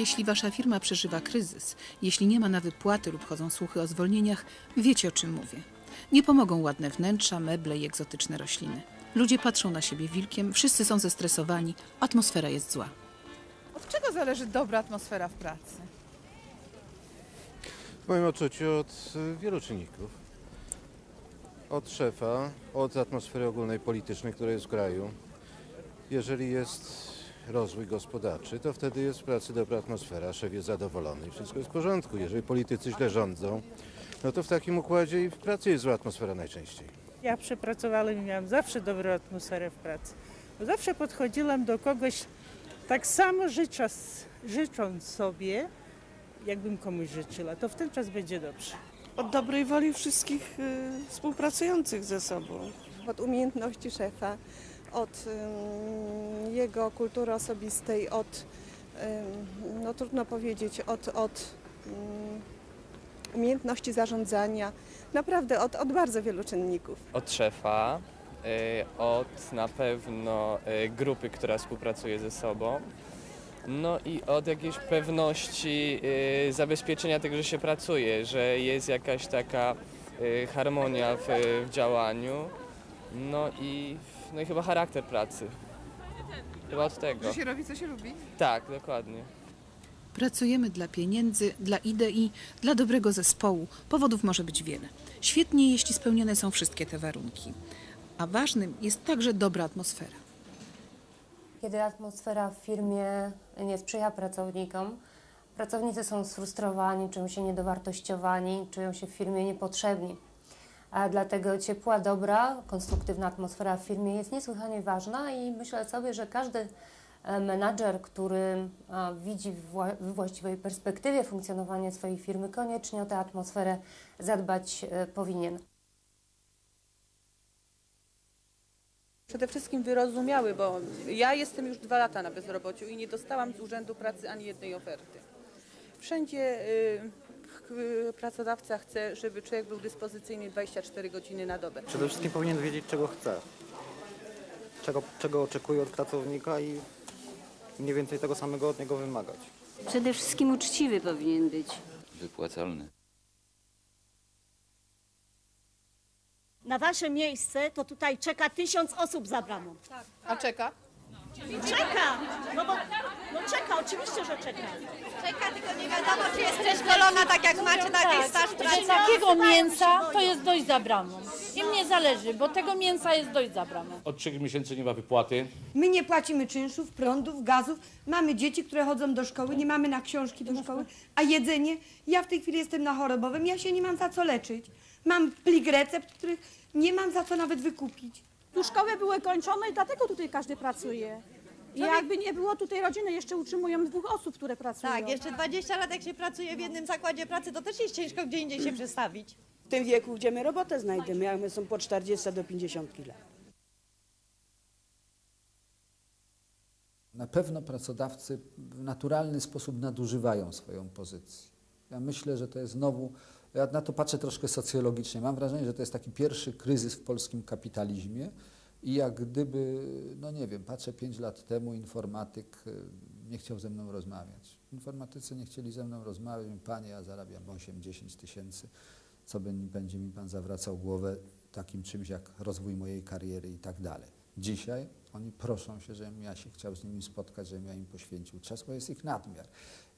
Jeśli wasza firma przeżywa kryzys, jeśli nie ma na wypłaty lub chodzą słuchy o zwolnieniach, wiecie o czym mówię. Nie pomogą ładne wnętrza, meble i egzotyczne rośliny. Ludzie patrzą na siebie wilkiem, wszyscy są zestresowani, atmosfera jest zła. Od czego zależy dobra atmosfera w pracy? W moim odczuciu od y, wielu czynników. Od szefa, od atmosfery ogólnej politycznej, która jest w kraju. Jeżeli jest rozwój gospodarczy, to wtedy jest w pracy dobra atmosfera, szef jest zadowolony i wszystko jest w porządku. Jeżeli politycy źle rządzą, no to w takim układzie i w pracy jest zła atmosfera najczęściej. Ja przepracowałam i miałam zawsze dobrą atmosferę w pracy. Bo zawsze podchodziłam do kogoś tak samo życząc, życząc sobie, jakbym komuś życzyła. To w ten czas będzie dobrze. od dobrej woli wszystkich y, współpracujących ze sobą. od umiejętności szefa, od jego kultury osobistej, od, no trudno powiedzieć, od, od umiejętności zarządzania, naprawdę od, od bardzo wielu czynników. od szefa, y, od na pewno y, grupy, która współpracuje ze sobą. No i od jakiejś pewności y, zabezpieczenia tego, że się pracuje, że jest jakaś taka harmonia w, w działaniu. No i, no i chyba charakter pracy. Chyba od tego. Że się robi, co się lubi? Tak, dokładnie. Pracujemy dla pieniędzy, dla idei, dla dobrego zespołu. Powodów może być wiele. Świetnie, jeśli spełnione są wszystkie te warunki. A ważnym jest także dobra atmosfera. Kiedy atmosfera w firmie nie sprzyja pracownikom, pracownicy są sfrustrowani, czują się niedowartościowani, czują się w firmie niepotrzebni. A dlatego ciepła, dobra, konstruktywna atmosfera w firmie jest niesłychanie ważna i myślę sobie, że każdy e, menadżer, który e, widzi w wła- w właściwej perspektywie funkcjonowanie swojej firmy, koniecznie o tę atmosferę zadbać e, powinien. Przede wszystkim wyrozumiały, bo ja jestem już dwa lata na bezrobociu i nie dostałam z Urzędu Pracy ani jednej oferty. Wszędzie y, pracodawca chce, żeby człowiek był dyspozycyjny 24 godziny na dobę. Przede wszystkim powinien wiedzieć, czego chce, czego, czego oczekuje od pracownika i mniej więcej tego samego od niego wymagać. Przede wszystkim uczciwy powinien być. wypłacalny. Na wasze miejsce to tutaj czeka tysiąc osób za bramą. A czeka? Czeka! No bo no czeka, oczywiście, że czeka. Czeka, tylko nie wiadomo, czy jest przeszkolona tak jak macie taki staż pracy. takiego mięsa to jest dość za bramą. Im nie zależy, bo tego mięsa jest dość za bramą. Od trzech miesięcy nie ma wypłaty. My nie płacimy czynszów, prądów, gazów, mamy dzieci, które chodzą do szkoły, nie mamy na książki do szkoły, a jedzenie, ja w tej chwili jestem na chorobowym, ja się nie mam za co leczyć. Mam plik recept, których nie mam za co nawet wykupić. Tu szkoły były kończone i dlatego tutaj każdy pracuje. I jakby nie było tutaj rodziny, jeszcze utrzymują dwóch osób, które pracują. Tak, jeszcze 20 lat jak się pracuje w jednym zakładzie pracy, to też jest ciężko gdzie indziej się przestawić. W tym wieku, gdzie my robotę znajdziemy, jak my są po 40 do 50 lat. Na pewno pracodawcy w naturalny sposób nadużywają swoją pozycję. Ja myślę, że to jest znowu, ja na to patrzę troszkę socjologicznie. Mam wrażenie, że to jest taki pierwszy kryzys w polskim kapitalizmie i jak gdyby, no nie wiem, patrzę pięć lat temu, informatyk y, nie chciał ze mną rozmawiać. Informatycy nie chcieli ze mną rozmawiać. Panie, ja zarabiam 8-10 tysięcy. Co bę- będzie mi Pan zawracał głowę takim czymś jak rozwój mojej kariery i tak dalej. Dzisiaj oni proszą się, żebym ja się chciał z nimi spotkać, żebym ja im poświęcił czas, bo jest ich nadmiar.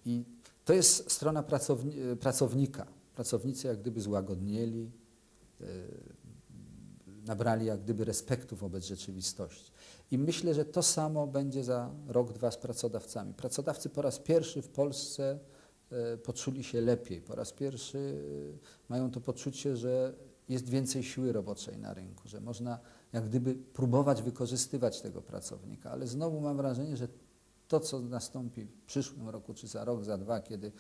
I to jest strona pracowni pracownika. Pracownicy jak gdyby złagodnieli, yy, nabrali jak gdyby respektu wobec rzeczywistości. I myślę, że to samo będzie za rok, dwa z pracodawcami. Pracodawcy po raz pierwszy w Polsce e, poczuli się lepiej. Po raz pierwszy e, mają to poczucie, że jest więcej siły roboczej na rynku, że można jak gdyby próbować wykorzystywać tego pracownika. Ale znowu mam wrażenie, że to, co nastąpi w przyszłym roku, czy za rok, za dwa, kiedy e,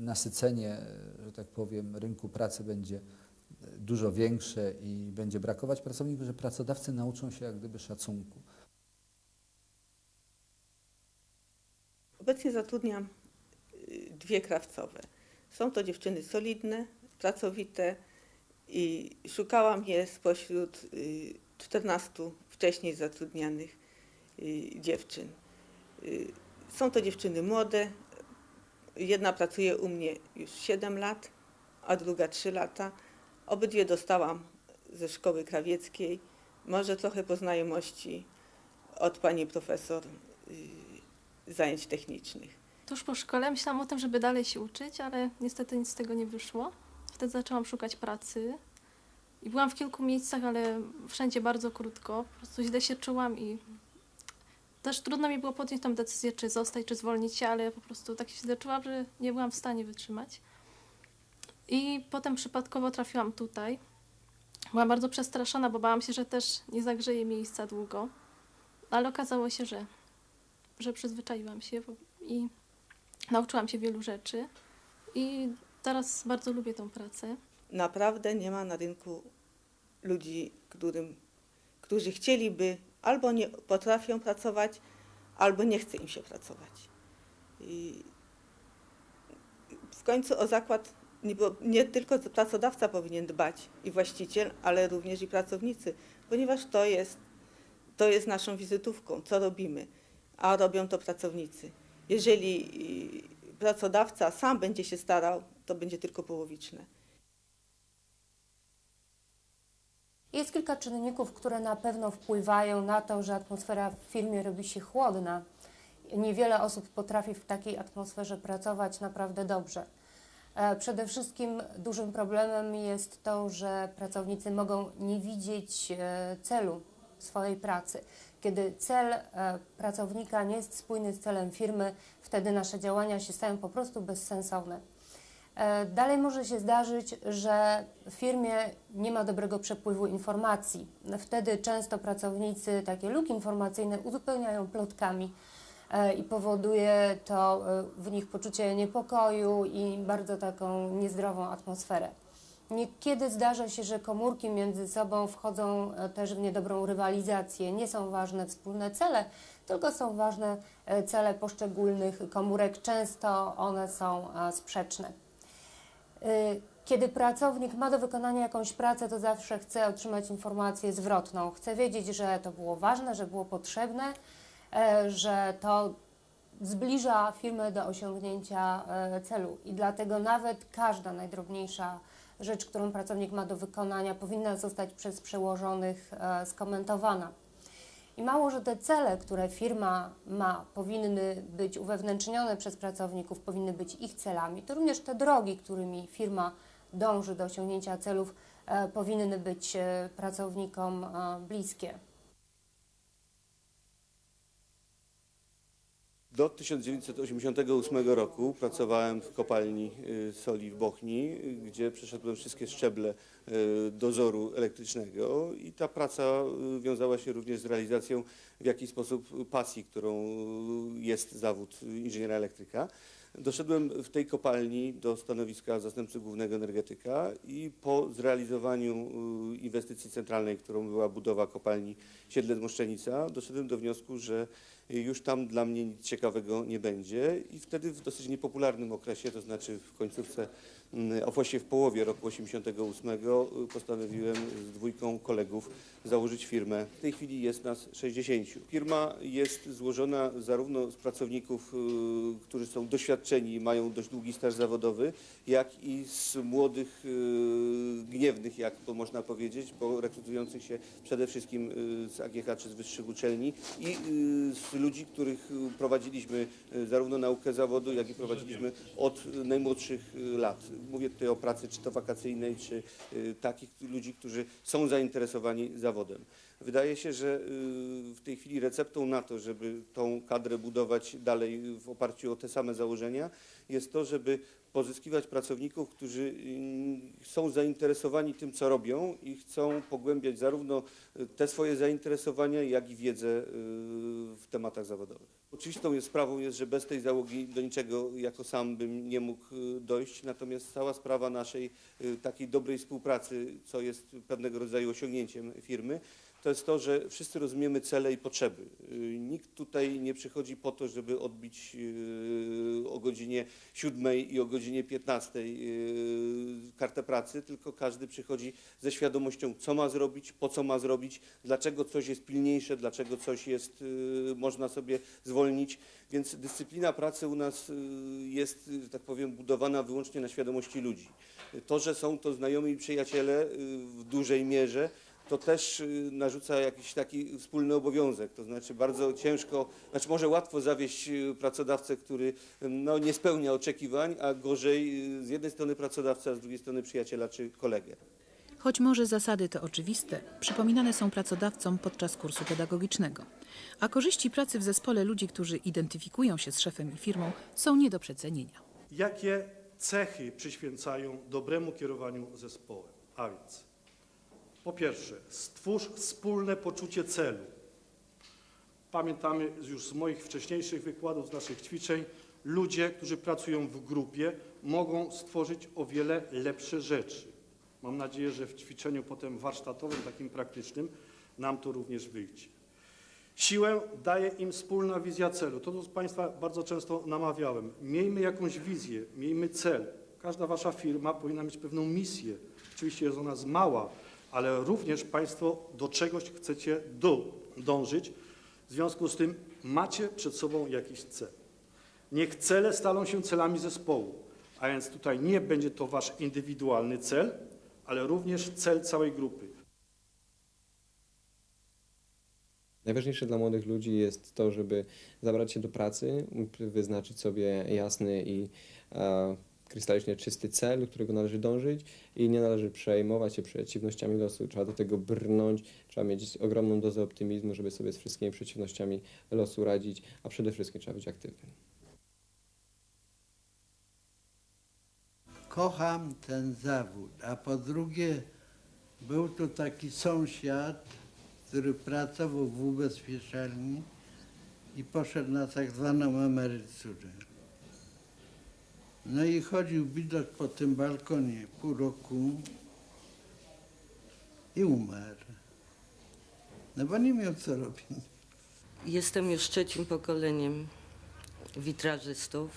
nasycenie, że tak powiem, rynku pracy będzie dużo większe i będzie brakować pracowników, że pracodawcy nauczą się jak gdyby szacunku. Obecnie zatrudniam y, dwie krawcowe. Są to dziewczyny solidne, pracowite i szukałam je spośród y, 14 wcześniej zatrudnianych y, dziewczyn. Y, Są to dziewczyny młode. Jedna pracuje u mnie już 7 lat, a druga 3 lata. Obydwie dostałam ze szkoły krawieckiej. Może trochę po znajomości od pani profesor y, zajęć technicznych. Tuż po szkole myślałam o tym, żeby dalej się uczyć, ale niestety nic z tego nie wyszło. Wtedy zaczęłam szukać pracy i byłam w kilku miejscach, ale wszędzie bardzo krótko. Po prostu źle się czułam i też trudno mi było podjąć tą decyzję, czy zostać, czy zwolnić się, ale po prostu tak się źle czułam, że nie byłam w stanie wytrzymać. I potem przypadkowo trafiłam tutaj. Byłam bardzo przestraszona, bo bałam się, że też nie zagrzeje miejsca długo. Ale okazało się, że, że przyzwyczaiłam się i nauczyłam się wielu rzeczy. I teraz bardzo lubię tą pracę. Naprawdę nie ma na rynku ludzi, którym, którzy chcieliby albo nie potrafią pracować, albo nie chce im się pracować. I w końcu o zakład nie, nie tylko pracodawca powinien dbać i właściciel, ale również i pracownicy, ponieważ to jest, to jest naszą wizytówką, co robimy, a robią to pracownicy. Jeżeli y, pracodawca sam będzie się starał, to będzie tylko połowiczne. Jest kilka czynników, które na pewno wpływają na to, że atmosfera w firmie robi się chłodna. Niewiele osób potrafi w takiej atmosferze pracować naprawdę dobrze. E, Przede wszystkim dużym problemem jest to, że pracownicy mogą nie widzieć e, celu swojej pracy. Kiedy cel e, pracownika nie jest spójny z celem firmy, wtedy nasze działania się stają po prostu bezsensowne. E, Dalej może się zdarzyć, że w firmie nie ma dobrego przepływu informacji. Wtedy często pracownicy takie luki informacyjne uzupełniają plotkami e, i powoduje to e, w nich poczucie niepokoju i bardzo taką niezdrową atmosferę. Niekiedy zdarza się, że komórki między sobą wchodzą też w niedobrą rywalizację. Nie są ważne wspólne cele, tylko są ważne cele poszczególnych komórek. Często one są sprzeczne. Y, Kiedy pracownik ma do wykonania jakąś pracę, to zawsze chce otrzymać informację zwrotną. Chce wiedzieć, że to było ważne, że było potrzebne, e, że to zbliża firmę do osiągnięcia e, celu. I dlatego nawet każda najdrobniejsza rzecz, którą pracownik ma do wykonania, powinna zostać przez przełożonych skomentowana. I mało, że te cele, które firma ma, powinny być uwewnętrznione przez pracowników, powinny być ich celami, to również te drogi, którymi firma dąży do osiągnięcia celów, e, powinny być e, pracownikom e, bliskie. Do 1988 roku pracowałem w kopalni y, soli w Bochni, gdzie przeszedłem wszystkie szczeble y, dozoru elektrycznego i ta praca y, wiązała się również z realizacją w jakiś sposób pasji, którą jest zawód inżyniera elektryka. Doszedłem w tej kopalni do stanowiska zastępcy głównego energetyka i po zrealizowaniu inwestycji centralnej, którą była budowa kopalni Siedlec-Moszczenica, doszedłem do wniosku, że już tam dla mnie nic ciekawego nie będzie. I wtedy w dosyć niepopularnym okresie, to znaczy w końcówce, a właściwie w połowie roku 88 y, postanowiłem z dwójką kolegów założyć firmę. W tej chwili jest nas 60. Firma jest złożona zarówno z pracowników, y, którzy są doświadczeni i mają dość długi staż zawodowy, jak i z młodych, y, gniewnych, jak to można powiedzieć, bo rekrutujących się przede wszystkim z AGH czy z wyższych uczelni i z ludzi, których prowadziliśmy zarówno naukę zawodu, jak i prowadziliśmy od najmłodszych lat. Mówię tutaj o pracy czy to wakacyjnej, czy y, takich ludzi, którzy są zainteresowani zawodem. Wydaje się, że y, w tej chwili receptą na to, żeby tą kadrę budować dalej w oparciu o te same założenia, jest to, żeby pozyskiwać pracowników, którzy y, są zainteresowani tym, co robią i chcą pogłębiać zarówno te swoje zainteresowania, jak i wiedzę w tematach zawodowych. Oczywistą jest sprawą jest, że bez tej załogi do niczego jako sam bym nie mógł y, dojść, natomiast cała sprawa naszej y, takiej dobrej współpracy, co jest pewnego rodzaju osiągnięciem firmy, to jest to, że wszyscy rozumiemy cele i potrzeby. Y, Nikt tutaj nie przychodzi po to, żeby odbić y, o godzinie 7 i o godzinie 15 y, kartę pracy, tylko każdy przychodzi ze świadomością, co ma zrobić, po co ma zrobić, dlaczego coś jest pilniejsze, dlaczego coś jest, można sobie zwolnić. Więc dyscyplina pracy u nas jest, że tak powiem, budowana wyłącznie na świadomości ludzi. To, że są to znajomi i przyjaciele w dużej mierze, to też y, narzuca jakiś taki wspólny obowiązek. To znaczy bardzo ciężko, znaczy może łatwo zawieść y, pracodawcę, który y, no, nie spełnia oczekiwań, a gorzej z jednej strony pracodawca, a z drugiej strony przyjaciela czy kolegę. Choć może zasady to oczywiste, przypominane są pracodawcom podczas kursu pedagogicznego. A korzyści pracy w zespole ludzi, którzy identyfikują się z szefem i firmą, są nie do przecenienia. Jakie cechy przyświęcają dobremu kierowaniu zespołem? A więc, po pierwsze, stwórz wspólne poczucie celu. Pamiętamy już z moich wcześniejszych wykładów, z naszych ćwiczeń, ludzie, którzy pracują w grupie, mogą stworzyć o wiele lepsze rzeczy. Mam nadzieję, że w ćwiczeniu potem warsztatowym, takim praktycznym, nam to również wyjdzie. Siłę daje im wspólna wizja celu. To do Państwa bardzo często namawiałem. Miejmy jakąś wizję, miejmy cel. Każda Wasza firma powinna mieć pewną misję. Oczywiście jest ona z mała, ale również Państwo do czegoś chcecie do, dążyć. W związku z tym macie przed sobą jakiś cel. Niech cele staną się celami zespołu, a więc tutaj nie będzie to Wasz indywidualny cel, ale również cel całej grupy. Najważniejsze dla młodych ludzi jest to, żeby zabrać się do pracy, wyznaczyć sobie jasny i e, krystalicznie czysty cel, do którego należy dążyć i nie należy przejmować się przeciwnościami losu. Trzeba do tego brnąć, trzeba mieć ogromną dozę optymizmu, żeby sobie z wszystkimi przeciwnościami losu radzić, a przede wszystkim trzeba być aktywnym. kocham ten zawód, a po drugie był tu taki sąsiad, który pracował w ubezpieczalni i poszedł na tak zwaną emeryturę. No i chodził widok po tym balkonie pół roku i umarł. No bo nie miał co robić. Jestem już trzecim pokoleniem witrażystów.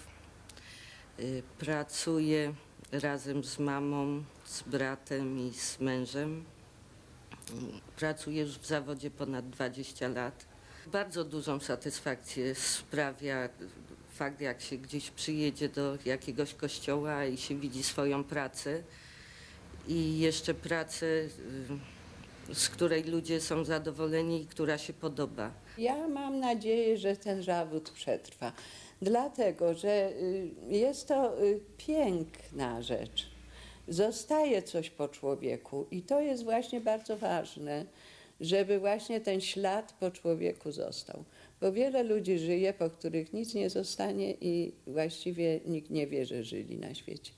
Y, Pracuję razem z mamą, z bratem i z mężem. Pracuję już w zawodzie ponad 20 lat. Bardzo dużą satysfakcję sprawia fakt, jak się gdzieś przyjedzie do jakiegoś kościoła i się widzi swoją pracę i jeszcze pracę, y, z której ludzie są zadowoleni i która się podoba. Ja mam nadzieję, że ten zawód przetrwa, dlatego że y, jest to y, piękna rzecz. Zostaje coś po człowieku i to jest właśnie bardzo ważne, żeby właśnie ten ślad po człowieku został. Bo wiele ludzi żyje, po których nic nie zostanie i właściwie nikt nie wie, że żyli na świecie.